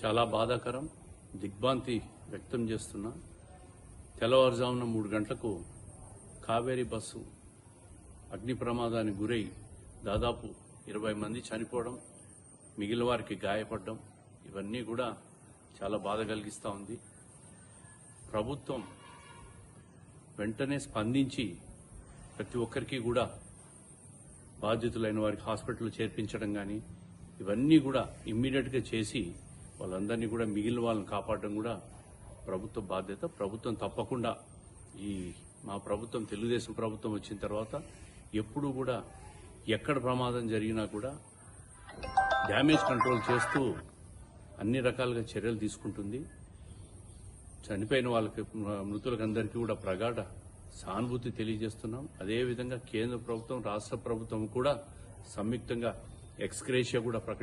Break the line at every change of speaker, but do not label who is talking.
చాలా బాధాకరం దిగ్భ్రాంతి వ్యక్తం చేస్తున్నా. తెల్లవారుజామున మూడు గంటలకు కావేరీ బస్సు అగ్ని ప్రమాదానికి గురై దాదాపు ఇరవై మంది చనిపోవడం మిగిలిన వారికి గాయపడడం ఇవన్నీ కూడా చాలా బాధ కలిగిస్తూ ఉంది. ప్రభుత్వం వెంటనే స్పందించి ప్రతి ఒక్కరికి కూడా బాధితులైన వారికి హాస్పిటల్ చేర్పించడం కానీ ఇవన్నీ కూడా ఇమ్మీడియట్గా చేసి వాళ్ళందరినీ కూడా మిగిలిన వాళ్ళని కాపాడడం కూడా ప్రభుత్వ బాధ్యత. ప్రభుత్వం తప్పకుండా ఈ మా ప్రభుత్వం తెలుగుదేశం ప్రభుత్వం వచ్చిన తర్వాత ఎప్పుడూ కూడా ఎక్కడ ప్రమాదం జరిగినా కూడా డ్యామేజ్ కంట్రోల్ చేస్తూ అన్ని రకాలుగా చర్యలు తీసుకుంటుంది. చనిపోయిన వాళ్ళకి మృతులకందరికీ కూడా ప్రగాఢ సానుభూతి తెలియజేస్తున్నాం. అదేవిధంగా కేంద్ర ప్రభుత్వం రాష్ట్ర ప్రభుత్వం కూడా సంయుక్తంగా ఎక్స్క్రేషియా కూడా ప్రకటి